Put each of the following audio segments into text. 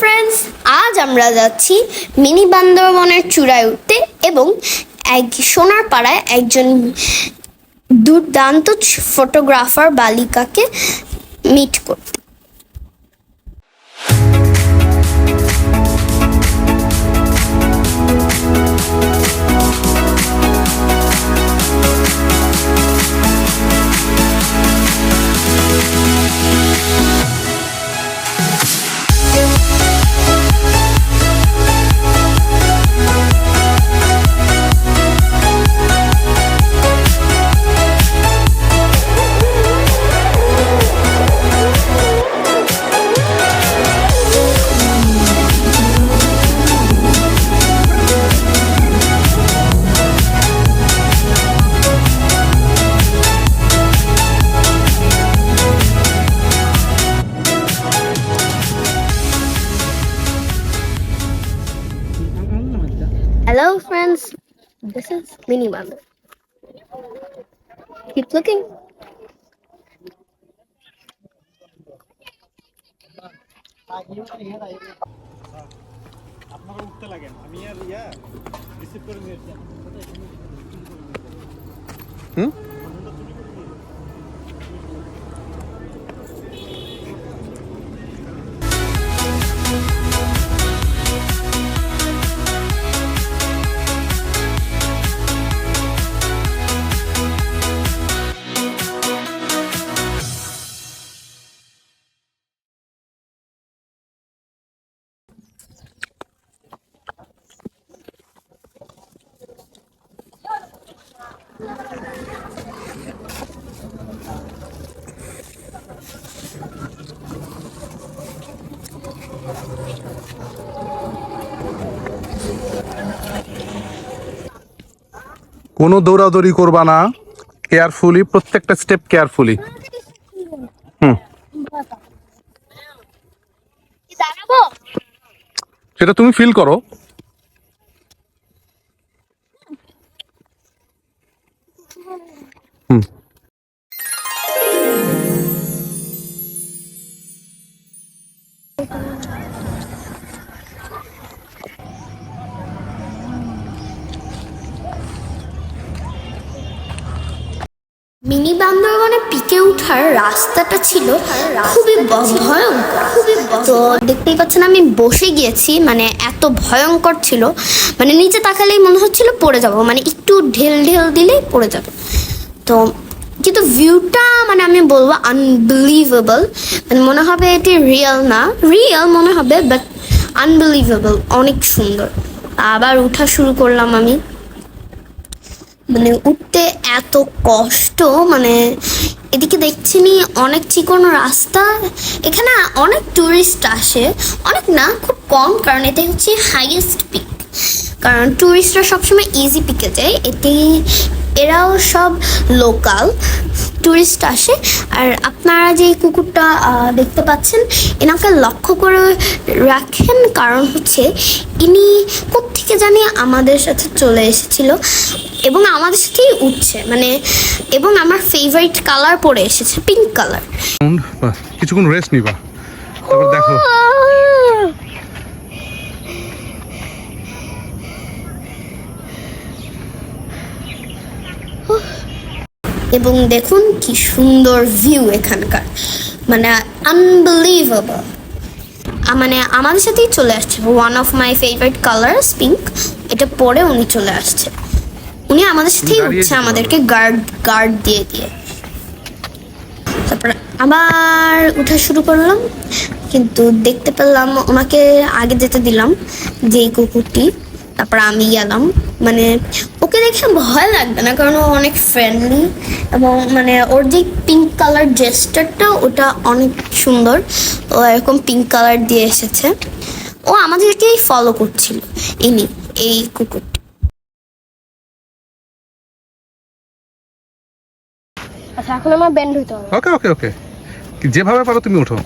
Friends আজ আমরা যাচ্ছি মিনি বান্দরবনের চূড়ায় উঠতে এবং এক সোনার পাড়ায় একজন দুর্দান্ত ফটোগ্রাফার বালিকাকে মিট করতে। হ্যালো দিস ইজ মিনি বান্দর কিপ লুকিং আপনারা উঠতে লাগেন আমি আর ইয়া রিসিভ করে নিয়েছি হুম? কোনো দৌড়াদৌড়ি করবা না। কেয়ারফুলি প্রত্যেকটা স্টেপ কেয়ারফুলি হুম। সেটা তুমি ফিল করো। হুম। রাস্তাটা ছিল খুবই ভয়ঙ্কর তো দেখতেই পাচ্ছেন আমি বসে গিয়েছি মানে এত ভয়ঙ্কর ছিল মানে নিচে তাকালেই মনে হচ্ছিল পড়ে যাব মানে একটু ঢেল ঢেল দিলেই পড়ে যাবে। তো কিন্তু ভিউটা মানে আমি বলব আনবিলিভেবল মানে মনে হবে এটি রিয়েল না রিয়েল মনে হবে বাট আনবিলিভেবল অনেক সুন্দর। আবার উঠা শুরু করলাম আমি। মানে উঠতে এত কষ্ট মানে এদিকে দেখছিনি অনেক চিকন রাস্তা। এখানে অনেক টুরিস্ট আসে। অনেক না, খুব কম, কারণ এতে হচ্ছে হাইয়েস্ট পিক কারণ টুরিস্টরা সবসময় ইজি পিকে যায় এতে এরাও সব লোকাল টুরিস্ট আসে। আর আপনারা যে কুকুরটা দেখতে পাচ্ছেন এনাকে লক্ষ্য করে রাখেন কারণ হচ্ছে ইনি কোত্থেকে জানি আমাদের সাথে চলে এসেছিল এবং আমাদের সাথেই উঠছে। মানে এবং আমার ফেভারিট কালার পরে এসেছে পিঙ্ক কালার কিছুক্ষণ রেস্ট নিবা। তারপর দেখো। এবং দেখুন কি সুন্দর ভিউ এখানকার। মানে আনবিলিভেবল মানে আমাদের সাথেই চলে আসছে। One of my favourite colour pink এটা পরে উনি চলে আসছে। উনি আমাদের সাথেই উঠছে আমাদেরকে গার্ড গার্ড দিয়ে দিয়ে। তারপর আবার উঠা শুরু করলাম। কিন্তু দেখতে পেলাম ওনাকে আগে যেতে দিলাম যেই কুকুরটি। তারপর আমি গেলাম। মানে ওকে দেখে ভয় লাগবে না কারণ ও অনেক ফ্রেন্ডলি এবং মানে ওর যে পিঙ্ক কালার জেস্টারটা ওটা অনেক সুন্দর। ও এরকম পিঙ্ক কালার দিয়ে এসেছে। ও আমাদেরকেই ফলো করছিল। ইনি এই কুকুরটি আচ্ছা এখন আমার ব্যান্ড হইতে হবে। ওকে ওকে ওকে যেভাবে পারো তুমি উঠো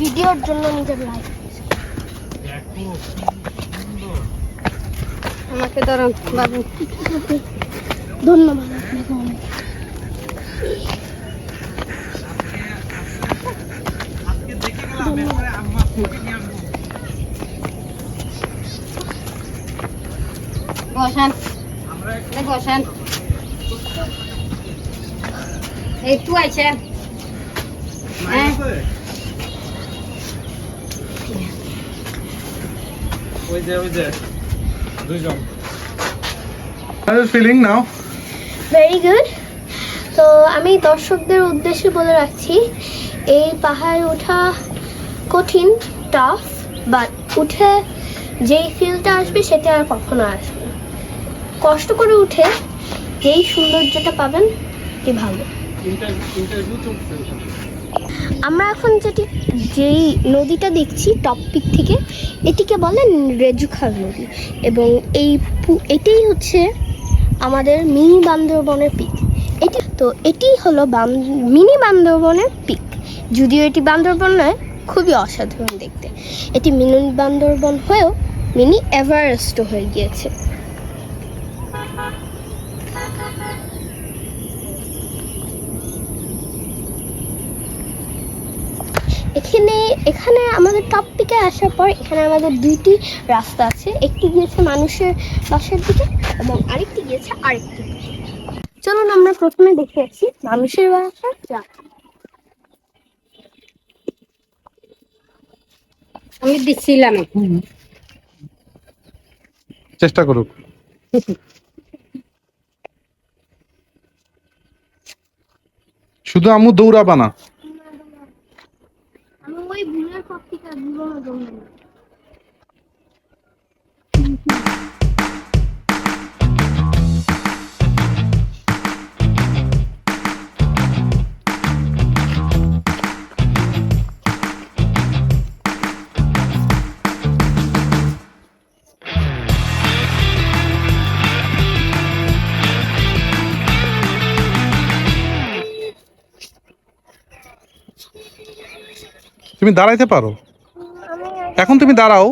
ভিডিওর জন্য নিজের লাইফ আমাকে দাঁড়ান বাবু। ধন্যবাদ। বসান। বসান। এই তুই আইছেন হ্যাঁ। ওই যে ওই যে দুইজন How are you feeling now? Very good তো আমি দর্শকদের উদ্দেশ্যে বলে রাখছি এই পাহাড়ে ওঠা কঠিন টাফ বাট উঠে যেই ফিলটা আসবে সেটা আর কখনো আসবে না। কষ্ট করে উঠে যেই সৌন্দর্যটা পাবেন কি ভালো ইন্টারভিউ চলছে আমরা এখন যেটি যেই নদীটা দেখছি টপ পিক থেকে, এটিকে বলে রেজুখার নদী। এবং এই এটাই হচ্ছে আমাদের মিনি বান্দরবনের পিক এটি, তো এটি হলো মিনি বান্দরবনের পিক যদিও এটি বান্দরবন নয়, খুবই অসাধারণ দেখতে। এটি মিনি বান্দরবন হয়েও মিনি এভারেস্টও হয়ে গিয়েছে। এখানে এখানে আমাদের টপ পিকে আসার পর এখানে আমাদের দুইটি রাস্তা আছে। একটি গিয়েছে মানুষের বাসার দিকে এবং আরেকটি গিয়েছে আরেকটি চলুন আমরা প্রথমে দেখে আসি মানুষের বাসার রাস্তা আমি দিচ্ছিলাম চেষ্টা করুক। শুধু আমু দৌড়াবা না। তুমি দাঁড়াইতে পারো। এখন তুমি দাঁড়াও।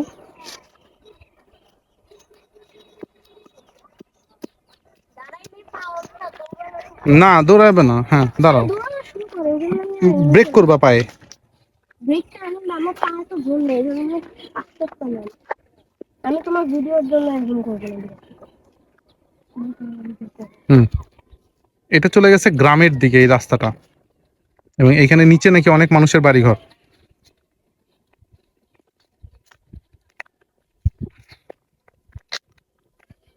না দৌড়াবে না। হ্যাঁ দাঁড়াও। ব্রেক করবা পায়ে। আমি তোমার ভিডিওর জন্য করব হুম। এটা চলে গেছে গ্রামের দিকে এই রাস্তাটা। এবং এখানে নিচে নাকি অনেক মানুষের বাড়ি বাড়িঘর আস্তে শিকল হচ্ছে আমি ধরবো আচ্ছা আচ্ছা ধরো আস্তে আস্তে। না বসতে পারো তুমি আমার হাত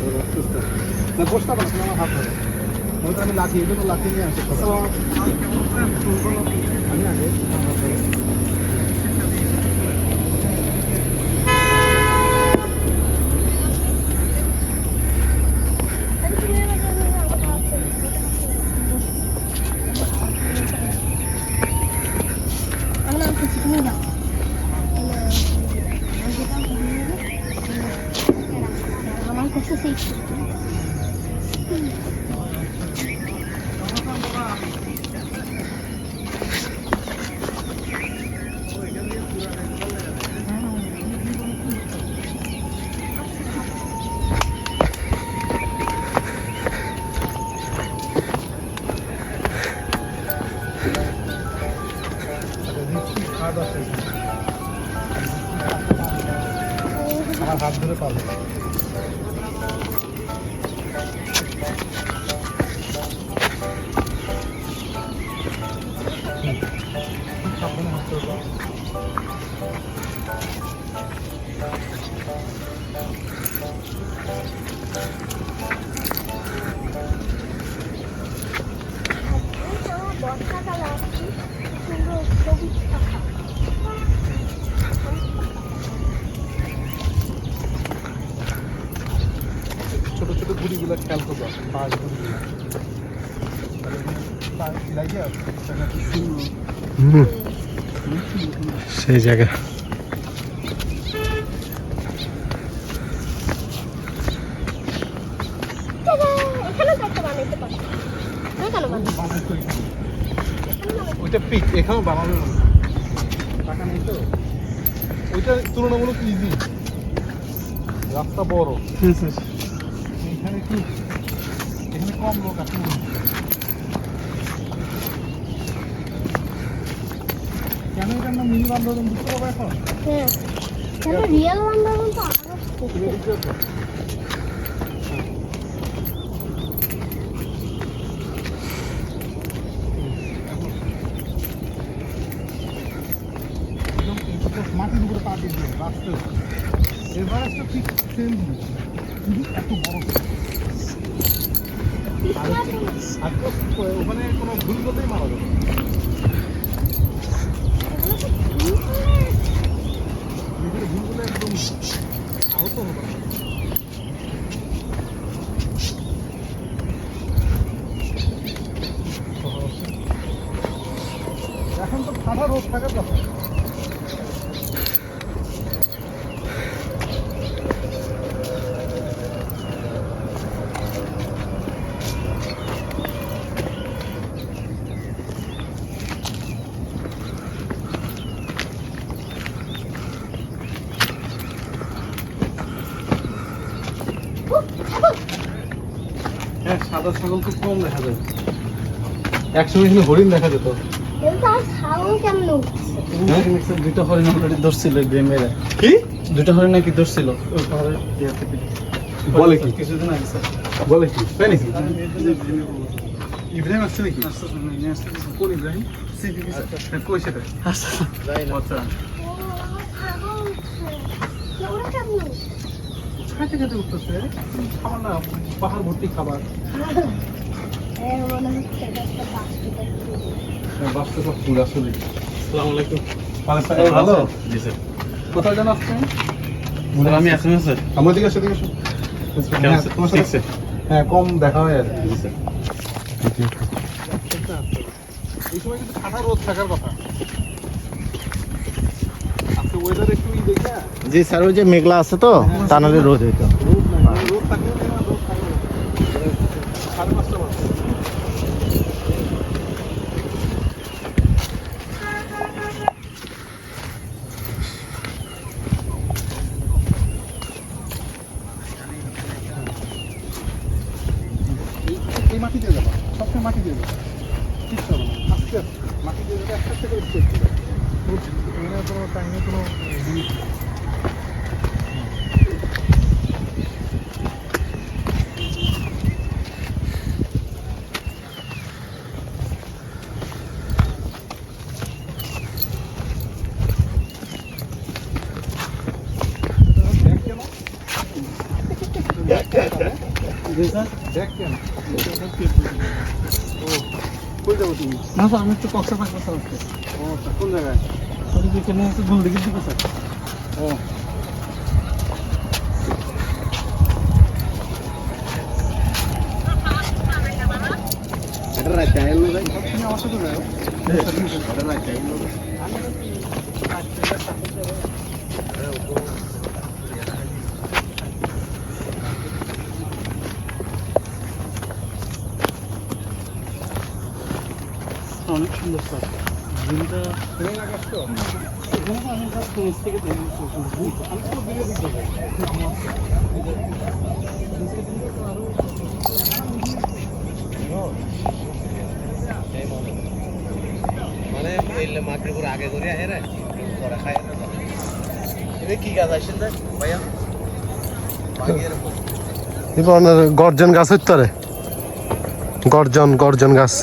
ধরো হচ্ছে আমি লাঠি দেবো লাগিয়ে নিয়ে আসি আমি আগে আমার হাত ছোট ছোট গুড়িগুলো খেয়াল করব গুড়িগুলো লাগিয়ে সেই জায়গা এখানে তো একটা বানাইতে পারো না কেন বানাই ওইটা পিক এখানেও বানাবে। টাকা নেই তো? ওইটা তুলনামূলক ইজি রাস্তা বড়। এখানে কি? কম লোক আছে কেন এটার নাম মিনি বান্ধবন বুঝতে পারব এখন? হ্যাঁ। রিয়েল বান্দরবন তো আরও তুমি বুঝতে পারছ একদম মাটির উপরে পা দিয়ে দিবে রাস্তা এভারেস্টটা ঠিক সেম কিন্তু এত বড় আর ওখানে কোনো ভুল করতেই মারা যাবে নিজের ভুল করলে একদম আহত হতে পারে এখন তো ঠান্ডা রোদ থাকার কথা হ্যাঁ ছাগল খুব কম দেখা যায়। একসময় এখানে হরিণ দেখা যেত। কিন্তু উঠছে? দুটো হরিণ অলরেডি ধরছিল গ্রামের কি? দুটো হরিণ নাকি ধরছিল? বলে কি? কিছুদিন আগে বলে কি? তাই নাকি? ইব্রাহিম আসছে নাকি? কোন ইব্রাহিম? হ্যাঁ, কই সেটা? আচ্ছা ও ছাগল উঠছে ওরা কেমন উঠছে খাইতে খাইতে উঠতেছে খাবার না পাহাড় ভর্তি খাবার। হ্যাঁ, বাস্তব সব ফুল আসলে আসসালামু আলাইকুম। ভালো জি স্যার। কোথায় যেন আসছে স্যার আমি আছি না স্যার। আমার দিকে আসছে দিকে আসো হ্যাঁ। হ্যাঁ কম দেখা হয় আর। জি স্যার। এই সময় কিন্তু ঠান্ডা রোদ থাকার কথা আজকে ওয়েদার একটু ই দেখে জি স্যার ওই যে মেঘলা আছে তো তা নাহলে রোদ হইতো রোদ নাই রোদ থাকলেও নেই না, রোদ থাকলেও নেই। সাড়ে পাঁচটা বাজে এই- এই মাটি দিয়ে যাবা সবসময় মাটি দিয়ে যাবা ঠিক হবে না আস্তে আস্তে মাটি দিয়ে যাবে আস্তে আস্তে করে স্টেপ দিবে এখানে কোনো টাইমে কোনো জিনিস নেই। ব্যাগ কেন জি স্যার ব্যাগ কেন ও কই যাব তুমি না স্যার আমি একটু কক্সা পাক স্যার আজকে ও তা কোন জায়গায় স্যার এই যে এখানে আছে গুলদিঘির দিকে স্যার? ও। তুমি আমার সাথে যাও অনেক সুন্দর স্যার দিনটা ট্রেন আগে আসতো এখানে স্যার। মানে মাটির উপর আগে করে আহে রে পরে খায় এটা কি গাছ আসেন ভাইয়া গর্জন গাছ হইতে রে গর্জন গর্জন গাছ।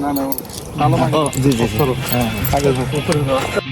না না ভালো জি জি হ্যাঁ।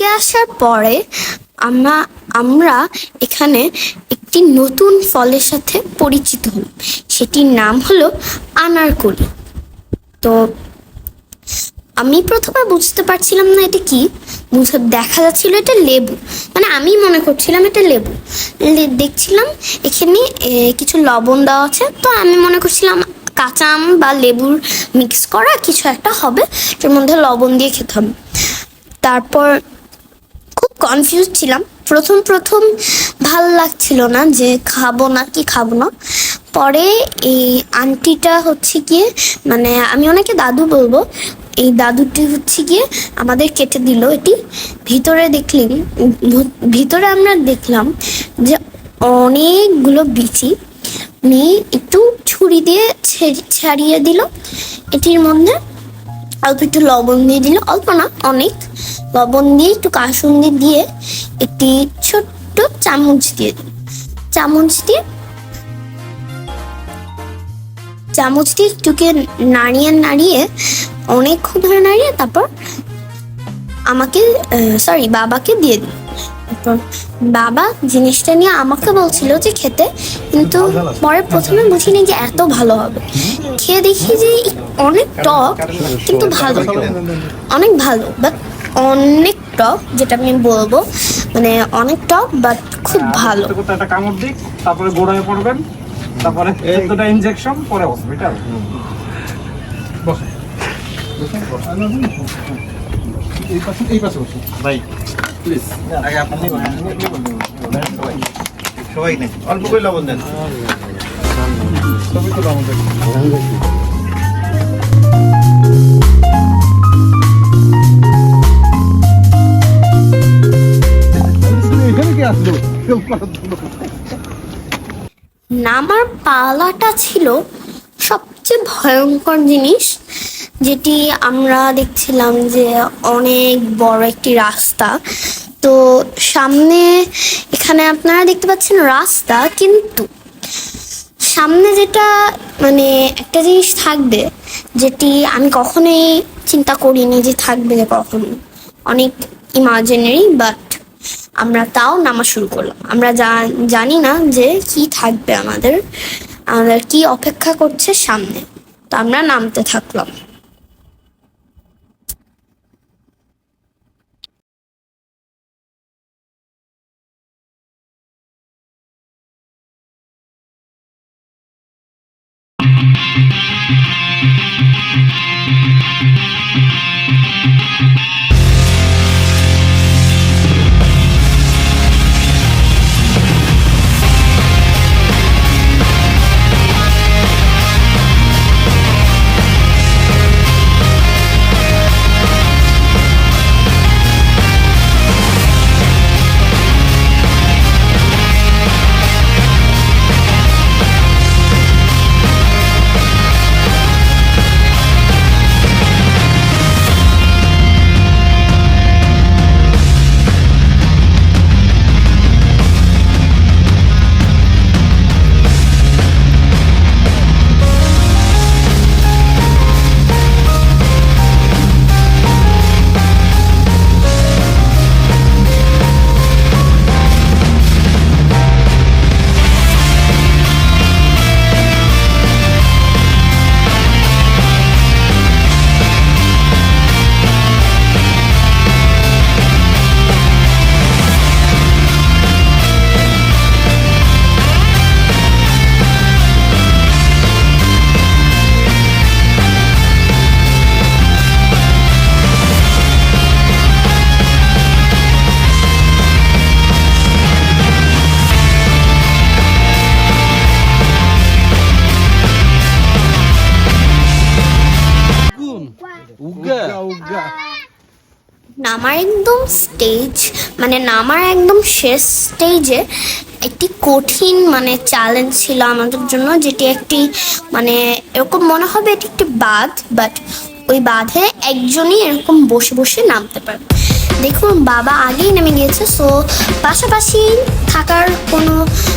পিকে আসার পরে আমরা আমরা এখানে একটি নতুন ফলের সাথে পরিচিত হলাম। সেটির নাম হলো আনারকলি। তো আমি প্রথমে বুঝতে পারছিলাম না এটা কি। বুঝে দেখা যাচ্ছিল এটা লেবু। মানে আমি মনে করছিলাম এটা লেবু। দেখছিলাম এখানে কিছু লবণ দেওয়া আছে। তো আমি মনে করছিলাম কাঁচা আম বা লেবুর মিক্স করা কিছু একটা হবে। এর মধ্যে লবণ দিয়ে খেতে হবে। তারপর কনফিউজ ছিলাম। প্রথম প্রথম ভালো লাগছিল না যে খাব না কি খাব না। পরে এই আন্টিটা হচ্ছে গিয়ে মানে আমি অনেকে দাদু বলব, এই দাদুটি হচ্ছে গিয়ে আমাদের কেটে দিল এটি। ভিতরে দেখলেন ভিতরে আমরা দেখলাম যে অনেকগুলো বিচি উনি একটু ছুরি দিয়ে ছাড়িয়ে দিল। এটির মধ্যে অল্প একটু লবণ দিয়ে দিল, অল্প না, অনেক লবণ দিয়ে একটু কাসুন্দি দিয়ে একটি ছোট্ট চামচ দিয়ে দিল চামচ দিয়ে চামচ দিয়ে একটুকে নাড়িয়ে নাড়িয়ে, অনেকক্ষণ ধরে নাড়িয়ে তারপর আমাকে সরি বাবাকে দিয়ে দিল বাবা জিনিসটা নিয়ে আমাকে বলছিল যে খেতে কিন্তু পরে প্রথমে বুঝিনি যে এত ভালো হবে। খেয়ে দেখি যে অনেক টক কিন্তু ভালো। অনেক ভালো বাট অনেক টক যেটা আমি বলব মানে অনেক টক বাট খুব ভালো। একটা কামড় দিক তারপরে গোড়ায় পড়বেন তারপরে ইনজেকশন পরে হসপিটাল বসে। এই পাশে এই পাশে বসে। ভাই প্লিজ আগে আপনি সবাই সবাই নেই। অল্প করে লবণ দেন। ছবি তো আমাদের এখানে কি আসলো? হেল্প করার জন্য নামার পালাটা ছিল সবচেয়ে ভয়ঙ্কর জিনিস যেটি আমরা দেখছিলাম যে অনেক বড় একটি রাস্তা। তো সামনে, এখানে আপনারা দেখতে পাচ্ছেন রাস্তা, কিন্তু সামনে যেটা মানে একটা জিনিস থাকবে, যেটি আমি কখনোই চিন্তা করিনি যে থাকবে যে কখনো। অনেক ইমাজিনারি, বাট আমরা তাও নামা শুরু করলাম। আমরা জানি না যে কি থাকবে আমাদের আমাদের কি অপেক্ষা করছে সামনে। তো আমরা নামতে থাকলাম। নামার একদম স্টেজ মানে নামার একদম শেষ স্টেজে একটি কঠিন মানে চ্যালেঞ্জ ছিল আমাদের জন্য, যেটি একটি মানে এরকম মনে হবে এটি একটি বাঁধ বাট ওই বাঁধে একজনই এরকম বসে বসে নামতে পারবে। দেখুন, বাবা আগেই নেমে গিয়েছে সো পাশাপাশি থাকার কোনো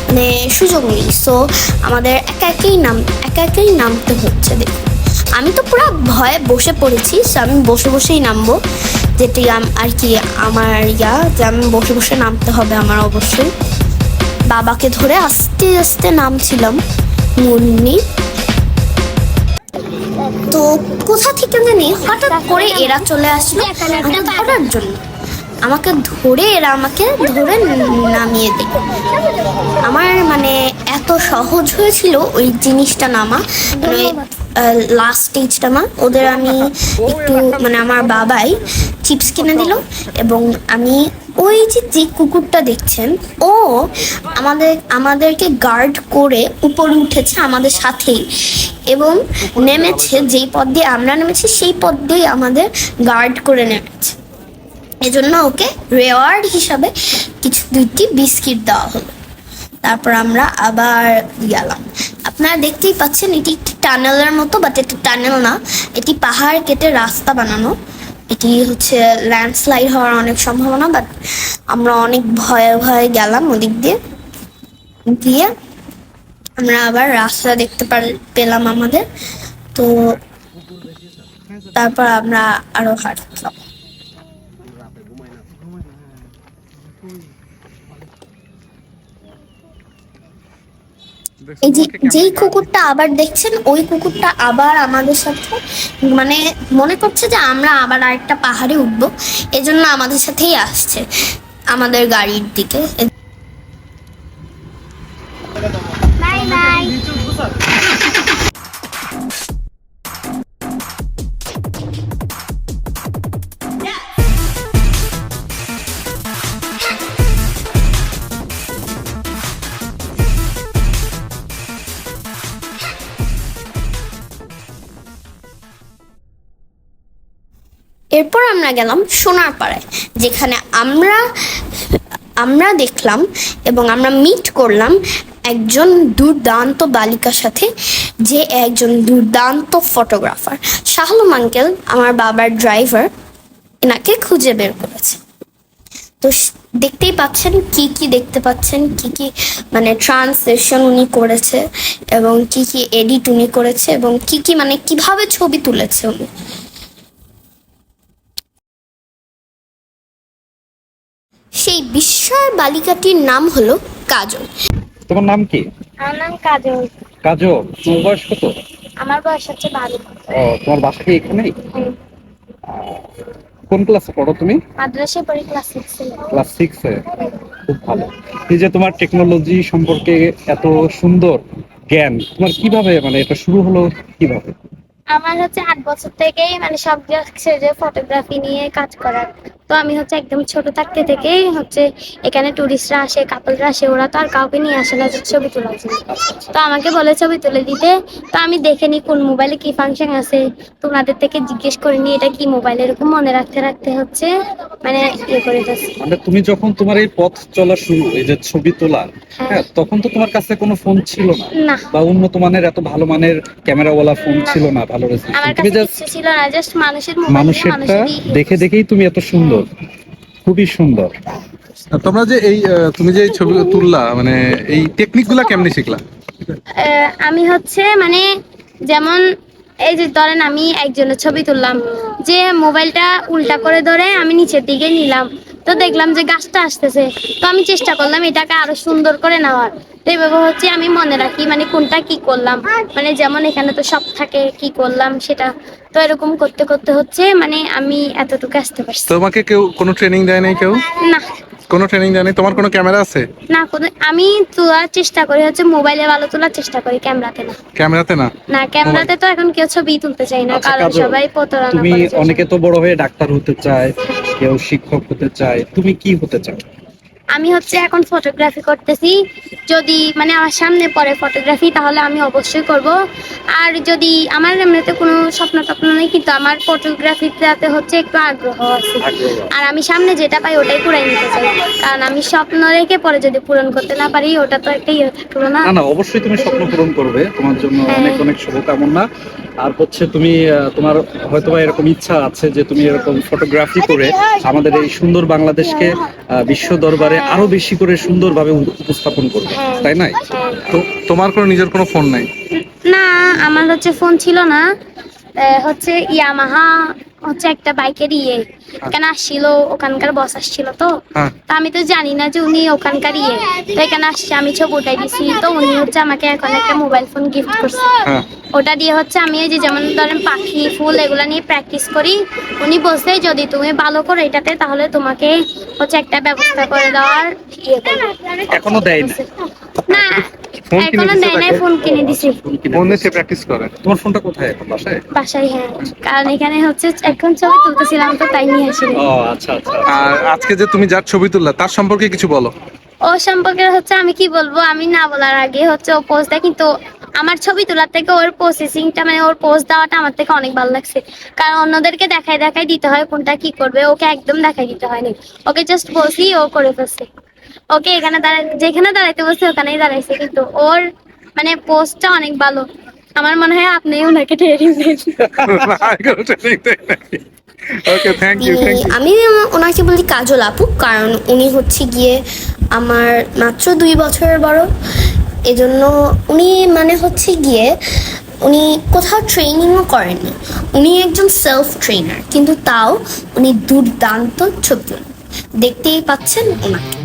মানে সুযোগ নেই। সো আমাদের একা একাই নাম, একা একাই নামতে হচ্ছে, দেখুন। আমি তো পুরো ভয়ে বসে পড়েছি সো আমি বসে বসেই নামবো। যেটি আর কি আমার ইয়া যে আমি বসে বসে নামতে হবে আমার অবশ্যই। বাবাকে ধরে আস্তে আস্তে নামছিলাম মুন্নি। তো কোথা থেকে জানি হঠাৎ করে এরা চলে আসলো আমাকে জন্য। আমাকে ধরে এরা আমাকে ধরে নামিয়ে দেয়। আমার মানে এত সহজ হয়েছিল ওই জিনিসটা নামা। মানে লাস্ট স্টেজটা মা, ওদের আমি একটু মানে আমার বাবাই চিপস কিনে দিল এবং আমি ওই যে যে কুকুরটা দেখছেন, ও আমাদের, আমাদেরকে গার্ড করে উপরে উঠেছে আমাদের সাথেই এবং নেমেছে, যেই পথ দিয়ে আমরা নেমেছি, সেই পথ দিয়েই আমাদের গার্ড করে নেমেছে। এজন্য ওকে রেওয়ার্ড হিসাবে কিছু দুইটি বিস্কিট দেওয়া হলো। তারপর আমরা আবার গেলাম। আপনারা দেখতেই পাচ্ছেন, এটি একটি টানেলের মতো বাট এটা টানেল না। এটি পাহাড় কেটে রাস্তা বানানো। এটি হচ্ছে ল্যান্ডস্লাইড হওয়ার অনেক সম্ভাবনা বাট আমরা অনেক ভয়ে ভয়ে গেলাম ওদিক দিয়ে। গিয়ে আমরা আবার রাস্তা দেখতে পেলাম আমাদের। তো তারপর আমরা আরও হাঁটলাম। এই যে যেই কুকুরটা আবার দেখছেন ওই কুকুরটা আবার আমাদের সাথে মানে মনে করছে যে আমরা আবার আরেকটা পাহাড়ে উঠবো এজন্য আমাদের সাথেই আসছে আমাদের গাড়ির দিকে। Bye bye. এরপর আমরা গেলাম সোনার পাড়ায়, যেখানে আমরা আমরা দেখলাম এবং আমরা মিট করলাম একজন দুর্দান্ত বালিকার সাথে, যে একজন দুর্দান্ত ফটোগ্রাফার শাহলুম আঙ্কেল আমার বাবার ড্রাইভার এনাকে খুঁজে বের করেছে। তো দেখতেই পাচ্ছেন কি কি দেখতে পাচ্ছেন, কি কি মানে ট্রান্সলেশন উনি করেছে এবং কি কি এডিট উনি করেছে এবং কি কি মানে কীভাবে ছবি তুলেছে উনি। সেই বিস্ময় বালিকাটির নাম হলো কাজল। তোমার নাম কি? আমার নাম কাজল। কাজল তোমার বয়স কত? আমার বয়স হচ্ছে বারো। ও তোমার বাসা কি এখানেই? কোন ক্লাসে পড়ো তুমি? মাদ্রাসায় পড়ি ক্লাস সিক্স ক্লাস সিক্সে খুব ভালো। এই যে তোমার টেকনোলজি সম্পর্কে এত সুন্দর জ্ঞান তোমার কীভাবে মানে এটা শুরু হলো কীভাবে? আমার হচ্ছে আট বছর থেকেই মানে সব ছেড়ে ফটোগ্রাফি নিয়ে কাজ করার। তো আমি হচ্ছে একদম ছোট থাকতে থেকেই হচ্ছে এখানে টুরিস্টরা আসে কাপলরা আসে ওরা তো আর কাউকে নিয়ে আসে না ছবি তোলার জন্য। তো আমাকে বলে ছবি তুলে দিতে। তো আমি দেখে নি কোন মোবাইলে কি ফাংশন আছে। তো ওনাদের থেকে জিজ্ঞেস করে নি এটা কি মোবাইল এরকম মনে রাখতে রাখতে হচ্ছে। মানে ইয়ে করে মানে তুমি যখন তোমার এই পথ চলা শুরু এই যে ছবি তোলা হ্যাঁ। তখন তো তোমার কাছে কোনো ফোন ছিল না। বা উন্নত মানের এত ভালো মানের ক্যামেরাওয়ালা ফোন ছিল না ভালো রেজলিউশন আমার কাছে ছিল না জাস্ট মানুষের মানুষেরটা দেখে দেখেই তুমি এত সুন্দর। খুবই সুন্দর। তোমরা যে এই আহ, তুমি যে এই ছবিগুলো তুললা মানে এই টেকনিকগুলা কেমনে শিখলা? আমি হচ্ছে মানে যেমন এই যে ধরেন আমি একজনের ছবি তুললাম যে মোবাইলটা উল্টা করে ধরে আমি নিচের দিকে নিলাম তো দেখলাম যে গাছটা আসতেছে তো আমি চেষ্টা করলাম এটাকে আরও সুন্দর করে নেওয়ার। তো এইভাবে হচ্ছে আমি মনে রাখি মানে কোনটা কি করলাম মানে যেমন এখানে তো সব থাকে কি করলাম সেটা তো এরকম করতে করতে হচ্ছে মানে আমি এতটুকু আসতে পারছি। তোমাকে কেউ কোনো ট্রেনিং দেয় নাই কেউ? না। কোনো ট্রেনিং দেয় নাই? তোমার কোনো ক্যামেরা আছে? না কোনো আমি তোলার চেষ্টা করি হচ্ছে মোবাইলে ভালো তোলার চেষ্টা করি ক্যামেরাতে না। ক্যামেরাতে না? না ক্যামেরাতে তো এখন কেউ ছবি তুলতে চাই না আচ্ছা, কারণ সবাই প্রতারণা তুমি অনেকে তো বড় হয়ে ডাক্তার হতে চায় কেউ শিক্ষক হতে চায় তুমি কি হতে চাও? আমি হচ্ছে এখন ফটোগ্রাফি করতেছি। যদি মানে আমার সামনে পড়ে ফটোগ্রাফি তাহলে আমি অবশ্যই করব। আর যদি আমার এমনিতে কোনো স্বপ্ন টপ্ন নেই কিন্তু আমার ফটোগ্রাফিতে হচ্ছে একটু আগ্রহ আছে। আর আমি সামনে যেটা পাই ওটাই পুরাই নিতে চাই। কারণ আমি স্বপ্ন রেখে পরে যদি পূরণ করতে না পারি ওটা তো একটা ইয়ে থাকল না। না না অবশ্যই তুমি স্বপ্ন পূরণ করবে। তোমার জন্য হ্যাঁ। অনেক অনেক শুভকামনা। আর হচ্ছে তুমি তোমার হয়তো এরকম ইচ্ছা আছে যে তুমি এরকম ফটোগ্রাফি করে আমাদের এই সুন্দর বাংলাদেশকে বিশ্ব দরবারে আরও বেশি করে সুন্দরভাবে উপ- উপস্থাপন করবে। তাই নাই হ্যাঁ। তো তোমার কোনো নিজের কোনো ফোন নাই? না আমার হচ্ছে ফোন ছিল না। হচ্ছে ইয়ামাহা হচ্ছে একটা বাইকের ইয়ে। এখানে আসছিল ওখানকার বস আসছিল তো। হ্যাঁ। তো আমি তো জানি না যে উনি ওখানকার ইয়ে। তো এখানে আসছে আমি ছবি উঠাই দিছি। তো উনি হচ্ছে আমাকে এখন একটা মোবাইল ফোন গিফট করছে। হ্যাঁ। ওটা দিয়ে হচ্ছে আমি এই যে যেমন ধরেন পাখি ফুল এগুলা নিয়ে প্র্যাকটিস করি। উনি বলছে যদি তুমি ভালো করো এটাতে তাহলে তোমাকে হচ্ছে একটা ব্যবস্থা করে দেওয়ার ইয়ে এখনও দেয় না ফোন কিনে দিছে নাই ফোন কিনে দিছি। ফোন প্র্যাকটিস করে। তোমার ফোনটা কোথায় এখন? বাসায়? বাসায় হ্যাঁ। কারণ এখানে হচ্ছে এখন ছবি তুলতেছিলাম তো তাই নিয়ে আসি ও আচ্ছা আচ্ছা। আর আজকে যে তুমি যার ছবি তুললা তার সম্পর্কে কিছু বলো। ও সম্পর্কে হচ্ছে আমি কি বলব? আমি না বলার আগে হচ্ছে ও পোস্ট দেয় কিন্তু আমার ছবি তোলার থেকে ওর প্রসেসিংটা মানে ওর পোস্ট দেওয়াটা আমার থেকে অনেক ভালো লাগছে। কারণ অন্যদেরকে দেখায় দেখাই দিতে হয় কোনটা কি করবে ওকে একদম দেখাই দিতে হয়নি। ওকে জাস্ট বসি ও করে ফেলছে। ওকে এখানে দাঁড়ায় যেখানে দাঁড়াইতে বসে ওখানেই দাঁড়াইছে কিন্তু ওর মানে পোস্টটা অনেক ভালো। আমার মনে হয় আপনি ওনাকে training then. Okay thank you thank you আমি ওনাকে বলি কাজল আপু কারণ উনি হচ্ছে গিয়ে আমার মাত্র দুই বছরের বড়। এজন্য উনি মানে হচ্ছে গিয়ে উনি কোথাও ট্রেনিংও করেননি উনি একজন সেলফ ট্রেনার কিন্তু তাও উনি দুর্দান্ত ছবি। দেখতেই পাচ্ছেন ওনাকে।